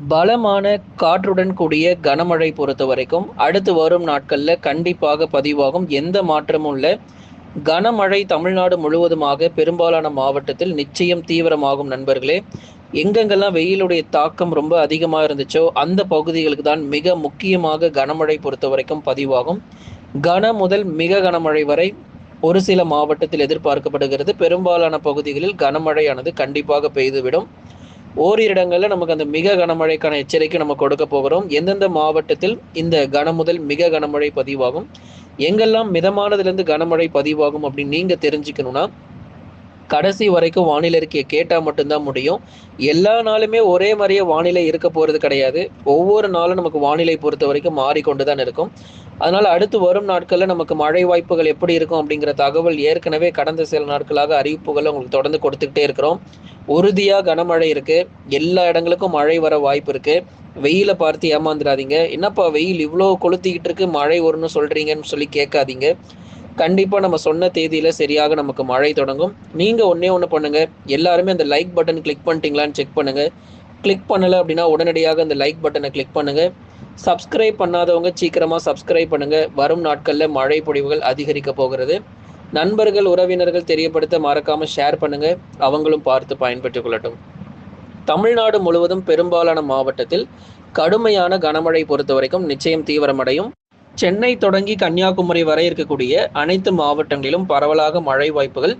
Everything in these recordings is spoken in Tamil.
பலமான காற்றுடன் கூடிய கனமழை பொறுத்த வரைக்கும் அடுத்து வரும் நாட்களில் கண்டிப்பாக பதிவாகும். எந்த மாற்றமும் இல்லை. கனமழை தமிழ்நாடு முழுவதுமாக பெரும்பாலான மாவட்டத்தில் நிச்சயம் தீவிரமாகும் நண்பர்களே. எங்கெங்கெல்லாம் வெயிலுடைய தாக்கம் ரொம்ப அதிகமாக இருந்துச்சோ அந்த பகுதிகளுக்கு தான் மிக முக்கியமாக கனமழை பொறுத்த வரைக்கும் பதிவாகும். கன முதல் மிக கனமழை வரை ஒரு சில மாவட்டத்தில் எதிர்பார்க்கப்படுகிறது. பெரும்பாலான பகுதிகளில் கனமழையானது கண்டிப்பாக பெய்துவிடும். ஓரிரு இடங்களில் நமக்கு அந்த மிக கனமழைக்கான எச்சரிக்கை நம்ம கொடுக்க போகிறோம். எந்தெந்த மாவட்டத்தில் இந்த கன முதல் மிக கனமழை பதிவாகும்? எங்கெல்லாம் மிதமானதுலேருந்து கனமழை பதிவாகும் அப்படின்னு நீங்கள் தெரிஞ்சுக்கணும்னா கடைசி வரைக்கும் வானிலை அறிக்கையை கேட்டால் மட்டும்தான் முடியும். எல்லா நாளுமே ஒரே மாதிரியே வானிலை இருக்க போகிறது கிடையாது. ஒவ்வொரு நாளும் நமக்கு வானிலை பொறுத்த வரைக்கும் மாறிக்கொண்டு தான் இருக்கும். அதனால் அடுத்து வரும் நாட்களில் நமக்கு மழை வாய்ப்புகள் எப்படி இருக்கும் அப்படிங்கிற தகவல் ஏற்கனவே கடந்த சில நாட்களாக அறிவிப்புகளை உங்களுக்கு தொடர்ந்து கொடுத்துக்கிட்டே இருக்கிறோம். உறுதியாக கனமழை இருக்குது எல்லா இடங்களுக்கும் மழை வர வாய்ப்பு இருக்குது வெயிலை பார்த்து ஏமாந்துடாதீங்க. என்னப்பா வெயில் இவ்வளோ கொளுத்திக்கிட்டு இருக்கு? மழை வரும்னு சொல்கிறீங்கன்னு சொல்லி கேட்காதீங்க. கண்டிப்பாக நம்ம சொன்ன தேதியில் சரியாக நமக்கு மழை தொடங்கும். நீங்கள் ஒன்றே ஒன்று பண்ணுங்கள் எல்லாருமே அந்த லைக் பட்டன் கிளிக் பண்ணிட்டீங்களான்னு செக் பண்ணுங்கள் கிளிக் பண்ணலை அப்படின்னா உடனடியாக அந்த லைக் பட்டனை கிளிக் பண்ணுங்கள் சப்ஸ்கிரைப் பண்ணாதவங்க சீக்கிரமாக சப்ஸ்கிரைப் பண்ணுங்கள் வரும் நாட்களில் மழை பொழிவுகள் அதிகரிக்க போகிறது. நண்பர்கள் உறவினர்கள் தெரியப்படுத்த மறக்காமல் ஷேர் பண்ணுங்கள் அவங்களும் பார்த்து பயன்பெற்றுக் கொள்ளட்டும். தமிழ்நாடு முழுவதும் பெரும்பாலான மாவட்டத்தில் கடுமையான கனமழை பொறுத்த வரைக்கும் நிச்சயம் தீவிரமடையும். சென்னை தொடங்கி கன்னியாகுமரி வரை இருக்கக்கூடிய அனைத்து மாவட்டங்களிலும் பரவலாக மழை வாய்ப்புகள்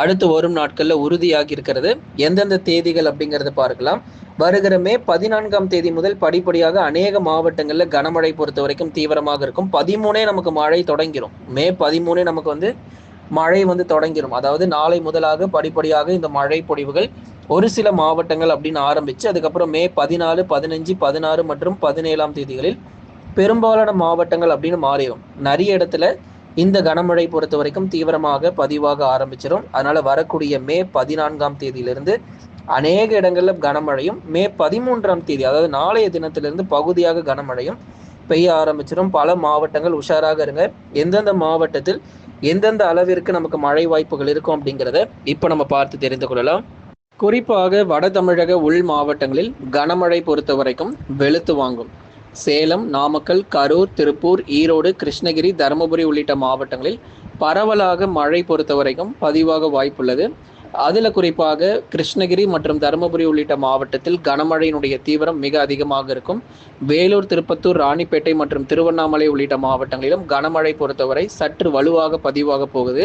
அடுத்து வரும் நாட்களில் உறுதியாகி இருக்கிறது. எந்தெந்த தேதிகள் அப்படிங்கிறத பார்க்கலாம். வருகிற மே பதினான்காம் தேதி முதல் படிப்படியாக அநேக மாவட்டங்களில் கனமழை பொறுத்த வரைக்கும் தீவிரமாக இருக்கும். பதிமூணே நமக்கு மழை தொடங்கிரும். மே பதிமூணே நமக்கு வந்து மழை வந்து தொடங்கிடும் அதாவது நாளை முதலாக படிப்படியாக இந்த மழை பொழிவுகள் ஒரு சில மாவட்டங்கள் அப்படின்னு ஆரம்பிச்சு அதுக்கப்புறம் மே பதினாலு பதினஞ்சு பதினாறு மற்றும் பதினேழாம் தேதிகளில் பெரும்பாலான மாவட்டங்கள் அப்படின்னு மாறிடும். நிறைய இடத்துல இந்த கனமழை பொறுத்த வரைக்கும் தீவிரமாக பதிவாக ஆரம்பிச்சிடும் அதனால வரக்கூடிய மே பதினான்காம் தேதியிலிருந்து அநேக இடங்களில் கனமழையும் மே பதிமூன்றாம் தேதி அதாவது நாளைய தினத்திலிருந்து பகுதியாக கனமழையும் பெய்ய ஆரம்பிச்சிடும் பல மாவட்டங்கள் உஷாராக இருங்க. எந்தெந்த மாவட்டத்தில் எந்தெந்த அளவிற்கு நமக்கு மழை வாய்ப்புகள் இருக்கும் அப்படிங்கிறத இப்போ நம்ம பார்த்து தெரிந்து கொள்ளலாம். குறிப்பாக வட தமிழக உள் மாவட்டங்களில் கனமழை பொறுத்த வரைக்கும் வெளுத்து வாங்கும். சேலம் நாமக்கல் கரூர் திருப்பூர் ஈரோடு கிருஷ்ணகிரி தருமபுரி உள்ளிட்ட மாவட்டங்களில் பரவலாக மழை பொறுத்த வரைக்கும் பதிவாக வாய்ப்புள்ளது. அதில் குறிப்பாக கிருஷ்ணகிரி மற்றும் தருமபுரி உள்ளிட்ட மாவட்டத்தில் கனமழையினுடைய தீவிரம் மிக அதிகமாக இருக்கும். வேலூர் திருப்பத்தூர் ராணிப்பேட்டை மற்றும் திருவண்ணாமலை உள்ளிட்ட மாவட்டங்களிலும் கனமழை பொறுத்தவரை சற்று வலுவாக பதிவாக போகுது.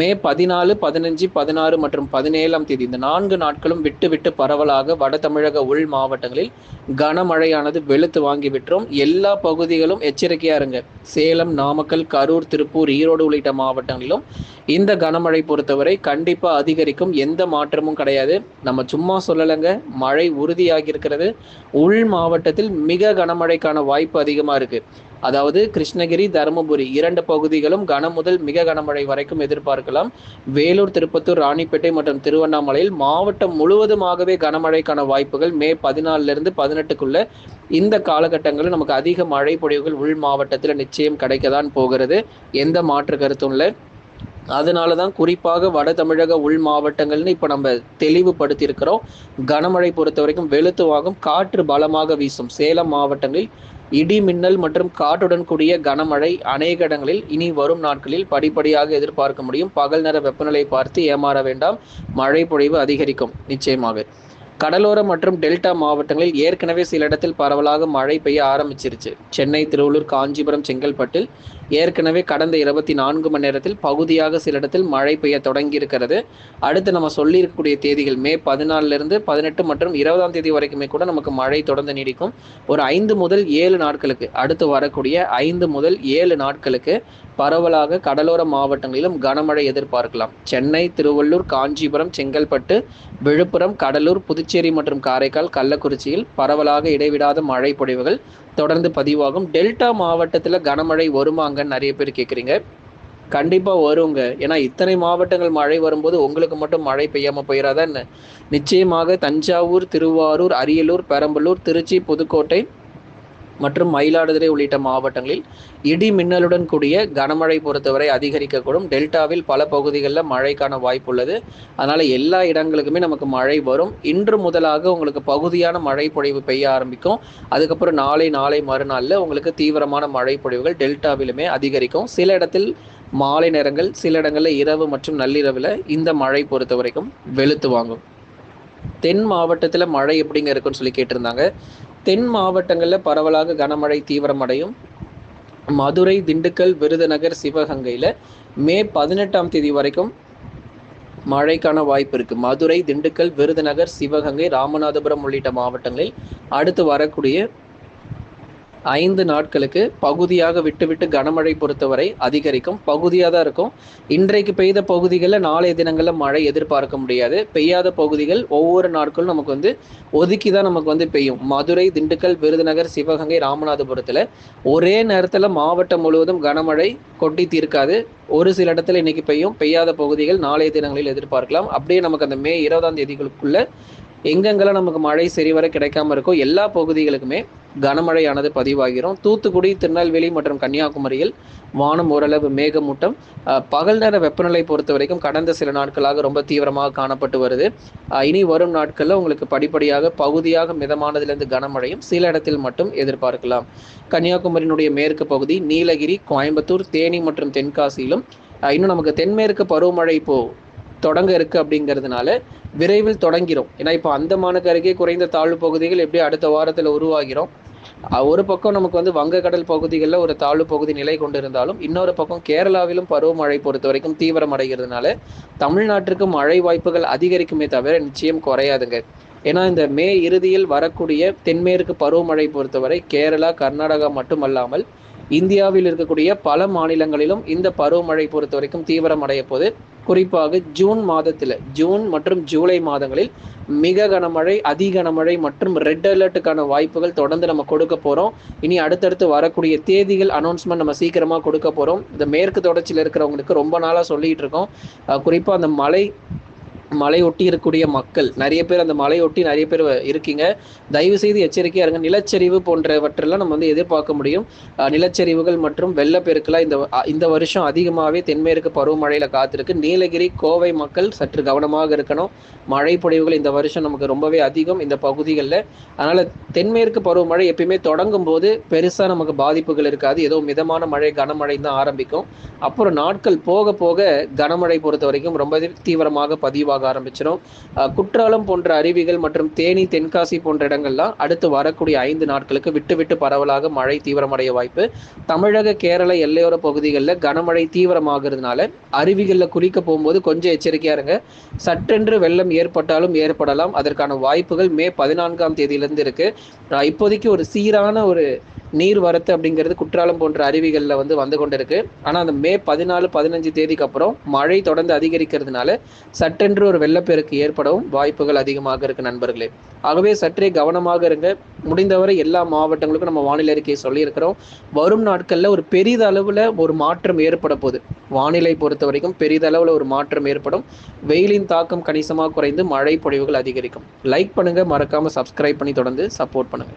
மே பதினாலு பதினஞ்சு பதினாறு மற்றும் பதினேழாம் தேதி இந்த நான்கு நாட்களும் விட்டு விட்டு பரவலாக வட தமிழக உள் மாவட்டங்களில் கனமழையானது வெளுத்து வாங்கி விட்டுரும். எல்லா பகுதிகளும் எச்சரிக்கையா இருங்க. சேலம் நாமக்கல் கரூர் திருப்பூர் ஈரோடு உள்ளிட்ட மாவட்டங்களிலும் இந்த கனமழை பொறுத்தவரை கண்டிப்பா அதிகரிக்கும். எந்த மாற்றமும் கிடையாது. நம்ம சும்மா சொல்லலைங்க. மழை உறுதியாகி இருக்கிறது உள் மாவட்டத்தில் மிக கனமழைக்கான வாய்ப்பு அதிகமா இருக்கு. அதாவது கிருஷ்ணகிரி தருமபுரி இரண்டு பகுதிகளும் கன முதல் மிக கனமழை வரைக்கும் எதிர்பார்க்கலாம். வேலூர் திருப்பத்தூர் ராணிப்பேட்டை மற்றும் திருவண்ணாமலையில் மாவட்டம் முழுவதுமாகவே கனமழைக்கான வாய்ப்புகள் மே பதினாலுல இருந்து பதினெட்டுக்குள்ள இந்த காலகட்டங்களில் நமக்கு அதிக மழை பொழிவுகள் உள் மாவட்டத்தில் நிச்சயம் கிடைக்கதான் போகிறது. எந்த மாற்று கருத்தும் இல்லை. அதனால தான் குறிப்பாக வட தமிழக உள் மாவட்டங்கள்னு இப்போ நம்ம தெளிவுபடுத்தியிருக்கிறோம். கனமழை பொறுத்த வரைக்கும் வெளுத்துவாகும் காற்று பலமாக வீசும். சேலம் மாவட்டங்களில் இடி மின்னல் மற்றும் காற்றுடன் கூடிய கனமழை அநேக இடங்களில் இனி வரும் நாட்களில் படிப்படியாக எதிர்பார்க்க முடியும். பகல் நேர வெப்பநிலை பார்த்து ஏமாற வேண்டாம். மழை பொழிவு அதிகரிக்கும். நிச்சயமாக. கடலோர மற்றும் டெல்டா மாவட்டங்களில் ஏற்கனவே சில இடத்தில் பரவலாக மழை பெய்ய ஆரம்பிச்சிருச்சு. சென்னை திருவள்ளூர் காஞ்சிபுரம் செங்கல்பட்டில் ஏற்கனவே கடந்த இருபத்தி நான்கு மணி நேரத்தில் பகுதியாக சில இடத்தில் மழை பெய்ய தொடங்கி இருக்கிறது அடுத்து நம்ம சொல்லியிருக்கக்கூடிய தேதிகள் மே பதினாலிருந்து பதினெட்டு மற்றும் இருபதாம் தேதி வரைக்குமே கூட நமக்கு மழை தொடர்ந்து நீடிக்கும். ஒரு ஐந்து முதல் ஏழு நாட்களுக்கு அடுத்து வரக்கூடிய ஐந்து முதல் ஏழு நாட்களுக்கு பரவலாக கடலோர மாவட்டங்களிலும் கனமழை எதிர்பார்க்கலாம். சென்னை திருவள்ளூர் காஞ்சிபுரம் செங்கல்பட்டு விழுப்புரம் கடலூர் புதுச்சேரி மற்றும் காரைக்கால் கள்ளக்குறிச்சியில் பரவலாக இடைவிடாத மழை பொழிவுகள் தொடர்ந்து பதிவாகும். டெல்டா மாவட்டத்தில் கனமழை வருவாங்கன்னு நிறைய பேர் கேட்குறீங்க கண்டிப்பாக வருங்க. ஏன்னா இத்தனை மாவட்டங்கள் மழை வரும்போது உங்களுக்கு மட்டும் மழை பெய்யாமல் போயிடாதா நிச்சயமாக தஞ்சாவூர் திருவாரூர் அரியலூர் பெரம்பலூர் திருச்சி புதுக்கோட்டை மற்றும் மயிலாடுதுறை உள்ளிட்ட மாவட்டங்களில் இடி மின்னலுடன் கூடிய கனமழை பொறுத்தவரை அதிகரிக்கக்கூடும். டெல்டாவில் பல பகுதிகளில் மழைக்கான வாய்ப்பு உள்ளது. அதனால் எல்லா இடங்களுக்குமே நமக்கு மழை வரும். இன்று முதலாக உங்களுக்கு பகுதியான மழை பொழிவு பெய்ய ஆரம்பிக்கும். அதுக்கப்புறம் நாளை நாளை மறுநாளில் உங்களுக்கு தீவிரமான மழை பொழிவுகள் டெல்டாவிலுமே அதிகரிக்கும். சில இடத்தில் மாலை நேரங்கள் சில இடங்களில் இரவு மற்றும் நள்ளிரவில் இந்த மழை பொறுத்த வரைக்கும் வெளுத்து வாங்கும். தென் மாவட்டத்தில் மழை எப்படிங்க இருக்குன்னு சொல்லி கேட்டிருந்தாங்க. தென் மாவட்டங்களில் பரவலாக கனமழை தீவிரமடையும். மதுரை திண்டுக்கல் விருதுநகர் சிவகங்கையில் மே பதினெட்டாம் தேதி வரைக்கும் மழைக்கான வாய்ப்பு இருக்குது மதுரை திண்டுக்கல் விருதுநகர் சிவகங்கை ராமநாதபுரம் உள்ளிட்ட மாவட்டங்களில் அடுத்து வரக்கூடிய ஐந்து நாட்களுக்கு பகுதியாக விட்டுவிட்டு கனமழை பொறுத்தவரை அதிகரிக்கும். பகுதியாக தான் இருக்கும். இன்றைக்கு பெய்த பகுதிகளில் நாளைய தினங்களில் மழை எதிர்பார்க்க முடியாது. பெய்யாத பகுதிகள் ஒவ்வொரு நாட்களும் நமக்கு வந்து ஒதுக்கி தான் நமக்கு வந்து பெய்யும். மதுரை திண்டுக்கல் விருதுநகர் சிவகங்கை ராமநாதபுரத்தில் ஒரே நேரத்தில் மாவட்டம் முழுவதும் கனமழை கொட்டி தீர்க்காது. ஒரு சில இடத்துல இன்னைக்கு பெய்யும். பெய்யாத பகுதிகள் நாளைய தினங்களில் எதிர்பார்க்கலாம். அப்படியே நமக்கு அந்த மே இருபதாம் தேதிகளுக்குள்ள எங்கெங்கெல்லாம் நமக்கு மழை சரிவர கிடைக்காம இருக்கோ எல்லா பகுதிகளுக்குமே கனமழையானது பதிவாகிறோம். தூத்துக்குடி திருநெல்வேலி மற்றும் கன்னியாகுமரியில் வானம் ஓரளவு மேகமூட்டம். பகல் நேர வெப்பநிலை பொறுத்த வரைக்கும் கடந்த சில நாட்களாக ரொம்ப தீவிரமாக காணப்பட்டு வருது. இனி வரும் நாட்களில் உங்களுக்கு படிப்படியாக பகுதியாக மிதமானதிலிருந்து கனமழையும் சில இடத்தில் மட்டும் எதிர்பார்க்கலாம். கன்னியாகுமரியினுடைய மேற்கு பகுதி நீலகிரி கோயம்புத்தூர் தேனி மற்றும் தென்காசியிலும் இன்னும் நமக்கு தென்மேற்கு பருவமழை இப்போ தொடங்க இருக்கு அப்படிங்கிறதுனால விரைவில் தொடங்கிறோம் ஏன்னா இப்போ அந்தமானுக்கு அருகே குறைந்த தாழ்வு பகுதிகள் எப்படி அடுத்த வாரத்தில் உருவாகிறோம். ஒரு பக்கம் நமக்கு வந்து வங்கக்கடல் பகுதிகளில் ஒரு தாழ்வு பகுதி நிலை கொண்டிருந்தாலும் இன்னொரு பக்கம் கேரளாவிலும் பருவமழை பொறுத்த வரைக்கும் தீவிரம் அடைகிறதுனால தமிழ்நாட்டிற்கு மழை வாய்ப்புகள் அதிகரிக்குமே தவிர நிச்சயம் குறையாதுங்க. ஏன்னா இந்த மே இறுதியில் வரக்கூடிய தென்மேற்கு பருவமழை பொறுத்தவரை கேரளா கர்நாடகா மட்டுமல்லாமல் இந்தியாவில் இருக்கக்கூடிய பல மாநிலங்களிலும் இந்த பருவமழை பொறுத்த வரைக்கும் தீவிரம் அடைய போது குறிப்பாக ஜூன் மாதத்தில் ஜூன் மற்றும் ஜூலை மாதங்களில் மிக கனமழை அதி கனமழை மற்றும் ரெட் அலர்ட்டுக்கான வாய்ப்புகள் தொடர்ந்து நம்ம கொடுக்க போகிறோம் இனி அடுத்தடுத்து வரக்கூடிய தேதிகள் அனௌன்ஸ்மெண்ட் நம்ம சீக்கிரமாக கொடுக்க போகிறோம் இந்த மேற்கு தொடர்ச்சியில் இருக்கிறவங்களுக்கு ரொம்ப நாளாக சொல்லிகிட்டு இருக்கோம். குறிப்பாக அந்த மழை மலை ஒட்டி இருக்கக்கூடிய மக்கள் நிறைய பேர் அந்த மலை ஒட்டி நிறைய பேர் இருக்கீங்க. தயவு செய்து எச்சரிக்கையா இருங்க. நிலச்சரிவு போன்றவற்றெல்லாம் நம்ம வந்து எதிர்பார்க்க முடியும். நிலச்சரிவுகள் மற்றும் வெள்ளப்பெருக்கெல்லாம் இந்த இந்த வருஷம் அதிகமாகவே தென்மேற்கு பருவமழையில காத்திருக்கு. நீலகிரி கோவை மக்கள் சற்று கவனமாக இருக்கணும். மழை பொழிவுகள் இந்த வருஷம் நமக்கு ரொம்பவே அதிகம் இந்த பகுதிகளில். அதனால தென்மேற்கு பருவமழை எப்பயுமே தொடங்கும் போது பெருசா நமக்கு பாதிப்புகள் இருக்காது. ஏதோ மிதமான மழை கனமழை தான் ஆரம்பிக்கும். அப்புறம் நாட்கள் போக போக கனமழை பொறுத்த வரைக்கும் ரொம்ப தீவிரமாக பதிவாக ஆரம்பிச்சிடும் குற்றாலம் போன்ற அருவிகள் மற்றும் தேனி தென்காசி போன்ற இடங்கள்லாம் அடுத்து வரக்கூடிய ஐந்து நாட்களுக்கு விட்டு விட்டு பரவலாக மழை தீவிரமடைய வாய்ப்பு. தமிழக கேரள எல்லையோர பகுதிகளில் கனமழை தீவிரமாகிறதுனால அருவிகளில் குளிக்க போகும்போது கொஞ்சம் எச்சரிக்கையாக இருங்க. சற்றென்று வெள்ளம் ஏற்பட்டாலும் ஏற்படலாம். அதற்கான வாய்ப்புகள் மே பதினான்காம் தேதியிலிருந்து இருக்கு. இப்போதைக்கு ஒரு சீரான ஒரு நீர் வரத்து அப்படிங்கிறது குற்றாலம் போன்ற அருவிகளில் வந்து வந்து கொண்டிருக்கு. ஆனால் அந்த மே பதினாலு பதினஞ்சு தேதிக்கு அப்புறம் மழை தொடர்ந்து அதிகரிக்கிறதுனால சட்டென்று ஒரு வெள்ளப்பெருக்கு ஏற்படவும் வாய்ப்புகள் அதிகமாக இருக்கு நண்பர்களே. ஆகவே சற்றே கவனமாக இருங்க. முடிந்தவரை எல்லா மாவட்டங்களுக்கும் நம்ம வானிலை அறிக்கையை சொல்லியிருக்கிறோம். வரும் நாட்களில் ஒரு பெரிதளவில் ஒரு மாற்றம் ஏற்பட போகுது. வானிலை பொறுத்த வரைக்கும் பெரிதளவில் ஒரு மாற்றம் ஏற்படும். வெயிலின் தாக்கம் கணிசமாக குறைந்து மழை பொழிவுகள் அதிகரிக்கும். லைக் பண்ணுங்க மறக்காம சப்ஸ்கிரைப் பண்ணி தொடர்ந்து சப்போர்ட் பண்ணுங்க.